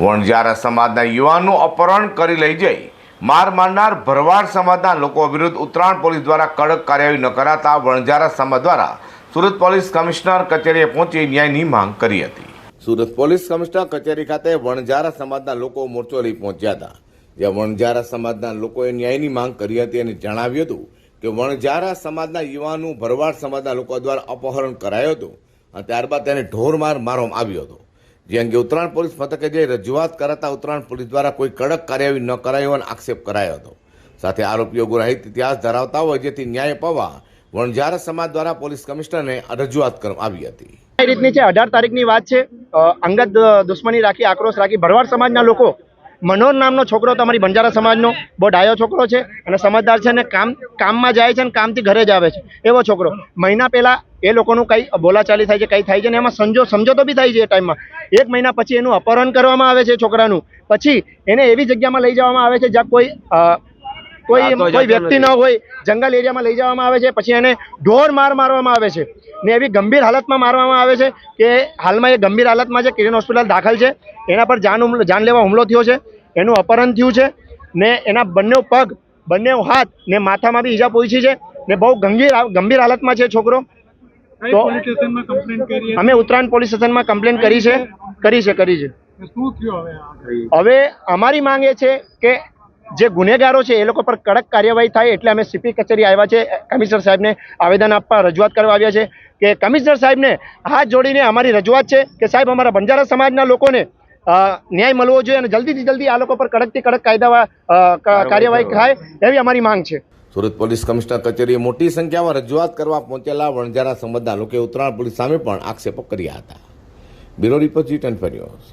વણઝારા સમાજના યુવાનનું અપહરણ કરી લઈ જઈ, માર મારનાર ભરવાડ સમાજના લોકો વિરુદ્ધ ઉત્તરાયણ પોલીસ દ્વારા કડક કાર્યવાહી ન કરાતા વણઝારા સમાજ દ્વારા સુરત પોલીસ કમિશનર કચેરીએ પહોંચી ન્યાયની માંગ કરી હતી. સુરત પોલીસ કમિશનર કચેરી ખાતે વણઝારા સમાજના લોકો મોરચો લઈ પહોંચ્યા હતા, જ્યાં વણઝારા સમાજના લોકોએ ન્યાયની માંગ કરી હતી અને જણાવ્યું હતું કે વણઝારા સમાજના યુવાનું ભરવાડ સમાજના લોકો દ્વારા અપહરણ કરાયું હતું અને ત્યારબાદ તેને ઢોરમાર મારવામાં આવ્યો હતો. જે અંગે ઉત્તરાયણ પોલીસ મથકે જઈ રજૂઆત કરાતા ઉત્તરાયણ પોલીસ દ્વારા કોઈ કડક કાર્યવાહી ન કરાયો હોવાનો આક્ષેપ કરાયો હતો. સાથે આરોપીઓ ગુનાહિત ઇતિહાસ ધરાવતા હોય જેથી ન્યાય પાવા વણઝારા સમાજ દ્વારા પોલીસ કમિશનરને રજૂઆત કરવામાં આવી હતી. રીતની છે અઢાર તારીખની વાત છે અંગત દુશ્મની રાખી, આક્રોશ રાખી ભરવાડ સમાજના લોકો મનોહર નામનો છોકરો તમારી બંજારા સમાજનો, બહુ ડાયો છોકરો છે અને સમજદાર છે અને કામ, કામમાં જાય છે અને કામથી ઘરે જ આવે છે. એવો છોકરો. મહિના પહેલાં એ લોકોનું કંઈ બોલાચાલી થાય છે, કંઈ થાય છે ને એમાં સમજો સમજોતો બી થાય છે એ ટાઈમમાં એક મહિના પછી એનું અપહરણ કરવામાં આવે છે છોકરાનું. પછી એને એવી જગ્યામાં લઈ જવામાં આવે છે જ્યાં કોઈ કોઈ કોઈ વ્યક્તિ ન હોય જંગલ એરિયામાં લઈ જવામાં આવે છે પછી એને ઢોર માર મારવામાં આવે છે. ને એવી ગંભીર હાલતમાં મારવામાં આવે છે કે હાલમાં એ ગંભીર હાલતમાં છે કિરણ હોસ્પિટલ દાખલ છે એના પર જાન જાનલેવા હુમલો થયો છે એનું અપહરણ થયું છે ને એના બંને પગ બંને હાથ ને માથામાં બી ઈજા પહોંચી છે ને બહુ ગંભીર ગંભીર હાલતમાં છે છોકરો. તો- પોલીસ સ્ટેશનમાં કમ્પ્લેન કરી અમે ઉત્તરાયણ પોલીસ સ્ટેશનમાં કમ્પ્લેન કરી છે કરી છે કરી છે. હતી શું થયું હવે આ? હવે અમારી માંગ એ છે કે જે ગુનેગારો છે એ લોકો પર કડક કાર્યવાહી થાય એટલે અમે સીપી કચેરી આવ્યા છે. કમિશનર સાહેબને આવેદન આપવા રજૂઆત કરવા આવ્યા છે કે કમિશનર સાહેબને હાથ જોડીને અમારી રજૂઆત છે કે સાહેબ અમારા બંજારા સમાજના લોકોને ન્યાય મળવો જોઈએ અને જલ્દીથી જલ્દી આ લોકો પર કડકથી કડક કાયદા કાર્યવાહી થાય એવી અમારી માંગ છે. સુરત પોલીસ કમિશનર કચેરીએ મોટી સંખ્યામાં રજૂઆત કરવા પહોંચેલા વણઝારા સમાજના લોકોએ ઉત્તરાયણ પોલીસ સામે પણ આક્ષેપો કર્યા હતા. Bureau report G ten news.